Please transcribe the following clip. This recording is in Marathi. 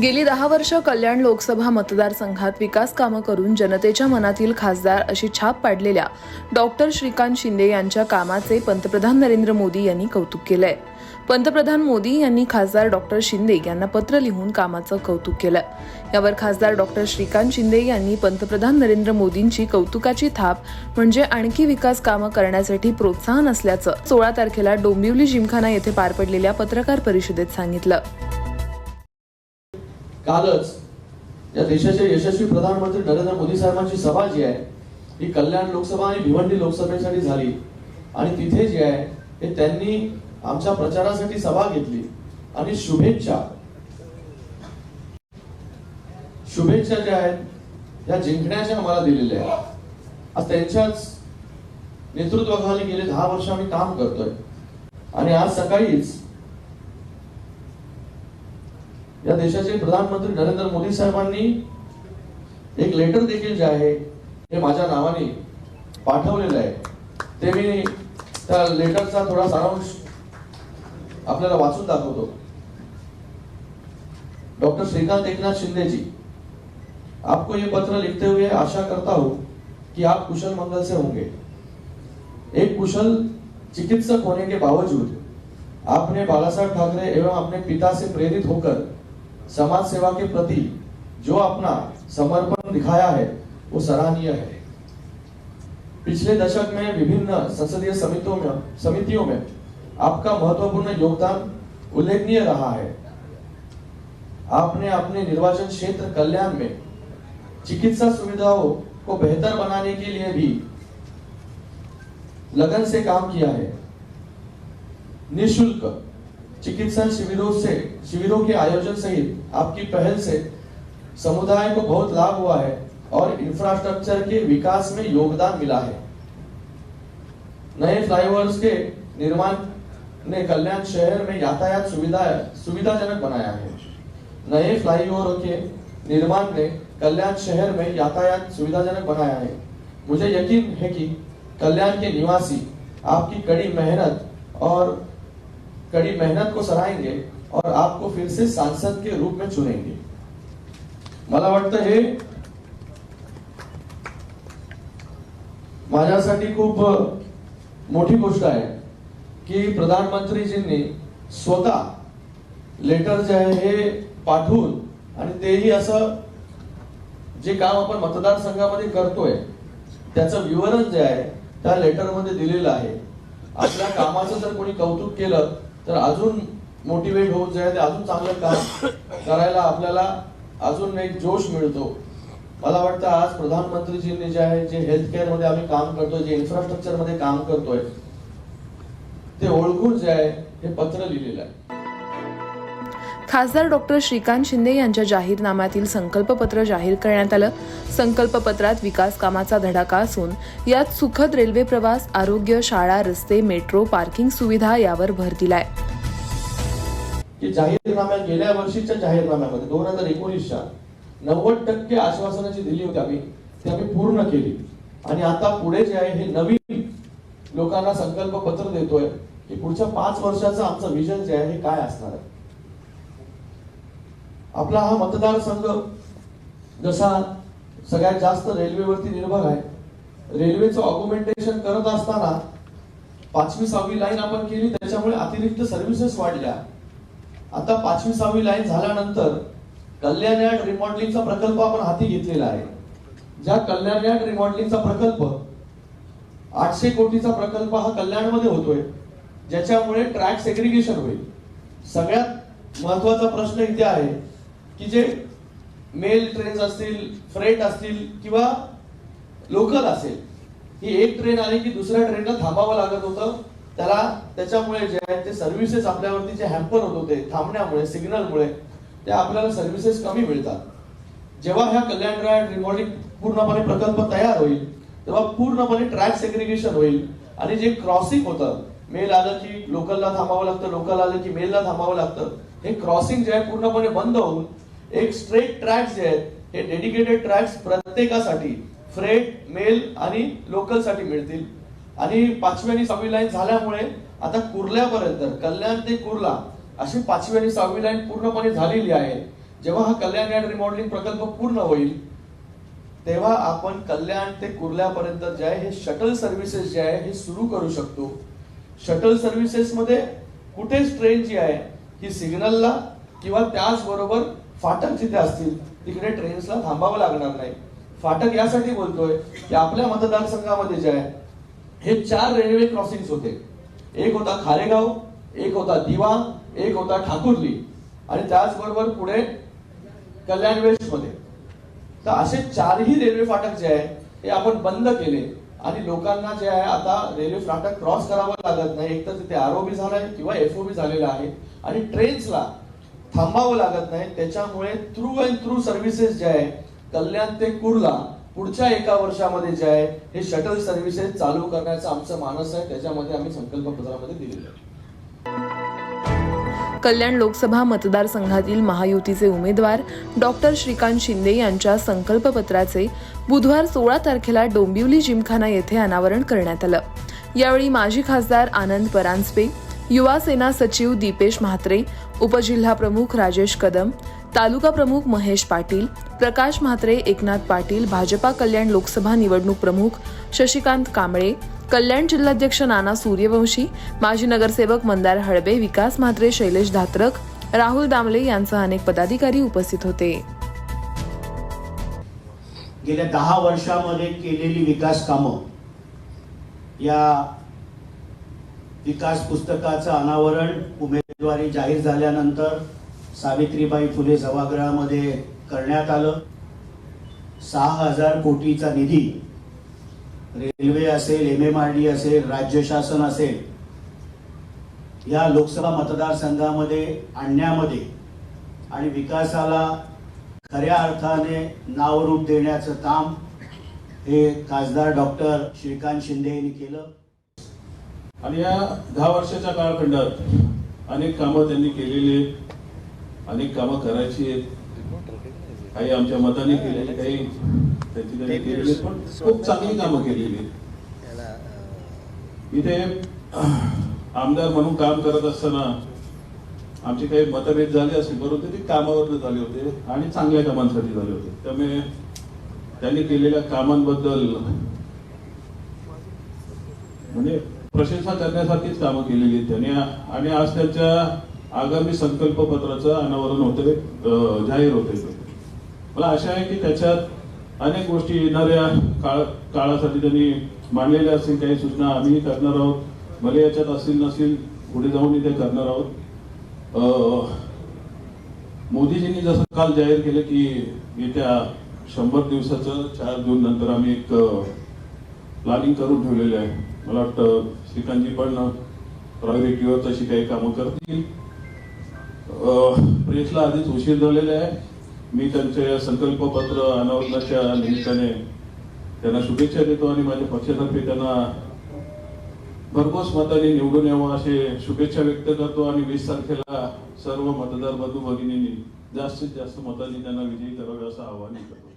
गेली दहा वर्ष कल्याण लोकसभा मतदारसंघात विकास कामं करून जनतेच्या मनातील खासदार अशी छाप पाडलेल्या डॉक्टर श्रीकांत शिंदे यांच्या कामाचे पंतप्रधान नरेंद्र मोदी यांनी कौतुक केलंय. पंतप्रधान मोदी यांनी खासदार डॉक्टर शिंदे यांना पत्र लिहून कामाचं कौतुक केलं. यावर खासदार डॉक्टर श्रीकांत शिंदे यांनी पंतप्रधान नरेंद्र मोदींची कौतुकाची थाप म्हणजे आणखी विकास कामं करण्यासाठी प्रोत्साहन असल्याचं सोळा तारखेला डोंबिवली जिमखाना येथे पार पडलेल्या पत्रकार परिषदेत सांगितलं. कालच या देशाचे यशस्वी प्रधानमंत्री नरेंद्र मोदी साहेबांची सभा जी आहे ही कल्याण लोकसभा आणि भिवंडी लोकसभेसाठी झाली. आणि तिथे जे आहे हे त्यांनी आमच्या प्रचारासाठी सभा घेतली. आणि शुभेच्छा. शुभेच्छा ज्या आहेत या जिंकण्याच्या आम्हाला दिलेल्या आहेत. आज त्यांच्याच नेतृत्वाखाली गेले दहा वर्ष आम्ही काम करतोय. आणि आज सकाळीच या देशाचे प्रधानमंत्री नरेंद्र मोदी साहेबांनी एक लेटर देखील जे आहे हे माझ्या नावाने पाठवलेलं आहे. ते मी त्या लेटरचा थोडा सारांश आपल्याला वाचून दाखवतो. डॉक्टर श्रीकांत एकनाथ शिंदे जी आपको ये पत्र लिखते हुए आशा करता हूं कि आप कुशल मंगल से होंगे। एक कुशल चिकित्सक होने के बावजूद आपने बाला साहब ठाकरे एवं अपने पिता से प्रेरित होकर समाज सेवा के प्रति जो अपना समर्पण दिखाया है, वो सराहनीय है। पिछले दशक में विभिन्न संसदीय समितियों में समितियों में आपका महत्वपूर्ण योगदान उल्लेखनीय रहा है। आपने अपने निर्वाचन क्षेत्र कल्याण में चिकित्सा सुविधाओं को बेहतर बनाने के लिए भी लगन से काम किया है। निशुल्क चिकित्सा शिविरों से, शिविरों के आयोजन सहित आपकी पहल से समुदाय को बहुत लाभ हुआ है और इंफ्रास्ट्रक्चर के विकास में योगदान मिला है। नए फ्लाईओवर्स के निर्माण ने कल्याण शहर में यातायात सुविधा, सुविधाजनक बनाया है। नए फ्लाईओवर के निर्माण ने कल्याण शहर में यातायात सुविधाजनक बनाया है। मुझे यकीन है कि कल्याण के निवासी, आपकी कड़ी मेहनत और कड़ी मेहनत को सराहेंगे और आपको फिर से सांसद के रूप में चुनेंगे। मला वाटतं हे माझ्यासाठी खूप मोठी गोष्ट आहे की प्रधानमंत्रीजींनी स्वतः लेटर जे आहे हे पाठवून आणि तेही असं जे काम आपण मतदारसंघामध्ये करतोय त्याचं विवरण जे आहे त्या लेटरमध्ये दिलेलं आहे. आपल्या कामाचं जर कोणी कौतुक केलं तर अजून मोटिवेट होऊन जे आहे ते अजून चांगलं काम करायला आपल्याला अजून एक जोश मिळतो. मला वाटतं आज प्रधानमंत्रीजींनी जे आहे जे हेल्थ केअरमध्ये आम्ही काम करतोय जे इन्फ्रास्ट्रक्चरमध्ये काम करतोय ते ओळखून जे आहे हे पत्र लिहिलेलं आहे. खासदार डॉक्टर श्रीकांत शिंदे यांच्या जाहीरनाम्यातील संकल्पपत्र जाहीर करण्यात आलं. संकल्पपत्रात विकास कामाचा धडाका असून यात सुखद रेल्वे प्रवास आरोग्य शाळा रस्ते मेट्रो पार्किंग सुविधा यावर भर दिलाय. जाहीरनाम्या गेल्या वर्षीच्या जाहीरनाम्यामध्ये दोन हजार एकोणीसच्या नव्वद टक्के आश्वासनं जी दिली होती आम्ही ती आम्ही पूर्ण केली. आणि आता पुढे जे आहे हे नवीन लोकांना संकल्प पत्र देतोय की पुढच्या पाच वर्षाचं आमचं विजन जे आहे हे काय असणार आहे? आपला हा मतदारसंघ जसा सगळ्यात जास्त रेल्वेवरती निर्भर आहे रेल्वेचं ऑग्युमेंटेशन करत असताना पाचवी सहावी लाईन आपण केली त्याच्यामुळे अतिरिक्त सर्व्हिसेस वाढल्या. आता पाचवी सहावी लाईन झाल्यानंतर कल्याण यार्ड रिमॉडेलिंगचा प्रकल्प आपण हाती घेतलेला आहे. ज्या कल्याण यार्ड रिमॉडेलिंगचा प्रकल्प आठशे कोटीचा प्रकल्प हा कल्याणमध्ये होतोय ज्याच्यामुळे ट्रॅक सेग्रिगेशन होईल. सगळ्यात महत्त्वाचा प्रश्न इथे आहे की जे मेल ट्रेन्स असतील फ्रेट असतील किंवा लोकल असेल ही एक ट्रेन आली की दुसऱ्या ट्रेनला थांबावं लागत होतं. त्याला त्याच्यामुळे जे आहे ते सर्व्हिसेस आपल्यावरती जे हॅम्पर होत होते थांबण्यामुळे सिग्नलमुळे त्या आपल्याला सर्व्हिसेस कमी मिळतात. जेव्हा ह्या कल्याण रायड रिमॉडेलिंग पूर्णपणे प्रकल्प तयार होईल तेव्हा पूर्णपणे ट्रॅक सेग्रिगेशन होईल. आणि जे क्रॉसिंग होतं मेल आलं की लोकलला थांबावं लागतं लोकल आलं की मेलला थांबावं लागतं हे क्रॉसिंग जे आहे पूर्णपणे बंद होऊन एक स्ट्रेट ट्रॅक्स जे आहेत हे डेडिकेटेड ट्रॅक्स प्रत्येकासाठी फ्रेट मेल आणि लोकलसाठी मिळतील. आणि पाचवी आणि सहावी लाईन झाल्यामुळे आता कुर्ल्यापर्यंत कल्याण ते कुर्ला अशी पाचवी आणि सहावी लाईन पूर्णपणे झालेली आहे. जेव्हा हा कल्याण अँड रिमॉडेलिंग प्रकल्प पूर्ण होईल तेव्हा आपण कल्याण ते कुर्ल्यापर्यंत जे आहे हे शटल सर्व्हिसेस जे आहे हे सुरू करू शकतो. शटल सर्व्हिसेसमध्ये कुठेच ट्रेन जी आहे ही सिग्नलला किंवा त्याचबरोबर फाटक जिथे असतील तिकडे ट्रेन्सला थांबावं लागणार नाही. फाटक यासाठी बोलतोय की आपल्या मतदारसंघामध्ये जे आहे हे चार रेल्वे क्रॉसिंग होते. एक होता खारेगाव एक होता दिवा एक होता ठाकुर्ली. आणि त्याचबरोबर पुढे कल्याण वेस्टमध्ये तर असे चारही रेल्वे फाटक जे आहे हे आपण बंद केले. आणि लोकांना जे आहे आता रेल्वे फाटक क्रॉस करावं लागत नाही. एक तर तिथे आरओबी झालाय किंवा एफओबी झालेला आहे. आणि ट्रेन्सला थांबावं लागत नाही. त्याच्यामुळे थ्रू अँड थ्रू सर्व्हिसेस जे आहे कल्याण ते कुर्ला पुढच्या एका वर्षामध्ये जे आहे हे शटल सर्व्हिसेस चालू करण्याचं आमचं मानस आहे. त्याच्यामध्ये आम्ही संकल्प पत्रामध्ये दिलेलं आहे. कल्याण लोकसभा मतदारसंघातील महायुतीचे उमेदवार डॉक्टर श्रीकांत शिंदे यांच्या संकल्पपत्राचे बुधवार सोळा तारखेला डोंबिवली जिमखाना येथे अनावरण करण्यात आलं. यावेळी माजी खासदार आनंद परांजपे युवा सेना सचिव दीपेश म्हात्रे उपजिल्हा प्रमुख राजेश कदम तालुका प्रमुख महेश पाटील प्रकाश म्हात्रे एकनाथ पाटील भाजपा कल्याण लोकसभा निवडणूक प्रमुख शशिकांत कांबळे कल्याण जिल्हाध्यक्ष नाना सूर्यवंशी माजी नगरसेवक मंदार हळबे विकास म्हात्रे शैलेश धात्रक राहुल दामले यांसह अनेक पदाधिकारी उपस्थित होते. गेल्या दहा वर्षामध्ये केलेली विकास कामं या विकास पुस्तकाचं अनावरण उमेदवारी जाहीर झाल्यानंतर सावित्रीबाई फुले सभागृहामध्ये करण्यात आलं. सहा हजार कोटीचा निधी रेल्वे असेल एम एम आर डी असेल राज्य शासन असेल या लोकसभा मतदारसंघामध्ये आणण्यामध्ये आणि विकासाला खऱ्या अर्थाने नावरूप देण्याचं काम हे खासदार डॉक्टर श्रीकांत शिंदे यांनी केलं. आणि या दहा वर्षाच्या कालखंडात अनेक कामं त्यांनी केलेली आहेत. अनेक कामं करायची आहेत. काही आमच्या मताने केलेली काही त्यांची त्यांनी केलेली पण खूप चांगली कामं केलेली आहेत. इथे आमदार म्हणून काम करत असताना आमचे काही मतभेद झाले असतील परंतु ते कामावर झाले होते आणि चांगल्या कामांसाठी झाले होते. त्यामुळे त्यांनी केलेल्या कामांबद्दल म्हणजे प्रशंसा करण्यासारखीच कामं केलेली आहेत त्यांनी. आणि आज त्यांच्या आगामी संकल्प पत्राचं अनावरण होते जाहीर होते मला आशा आहे की त्याच्यात अनेक गोष्टी येणाऱ्या काळ काळासाठी त्यांनी मांडलेल्या असतील काही सूचना आम्हीही करणार आहोत. भले याच्यात असतील नसतील पुढे जाऊन ते करणार आहोत. अं, मोदीजींनी जसं काल जाहीर केलं की येत्या शंभर दिवसाचं चार जून नंतर आम्ही एक प्लॅनिंग करून ठेवलेले आहे. मला वाटतं श्रीकांतजी पण प्रायोरिटीवर तशी काही कामं करतील. अं, प्रेसला आधीच उशीर झालेला आहे. मी त्यांचे संकल्पपत्र अनावरणाच्या निमित्ताने त्यांना शुभेच्छा देतो आणि माझ्या पक्षातर्फे त्यांना भरघोस मताने निवडून यावं असे शुभेच्छा व्यक्त करतो आणि वीस तारखेला सर्व मतदार बंधू भगिनींनी जास्तीत जास्त मतांनी त्यांना विजयी करावे असं आवाहन करतो.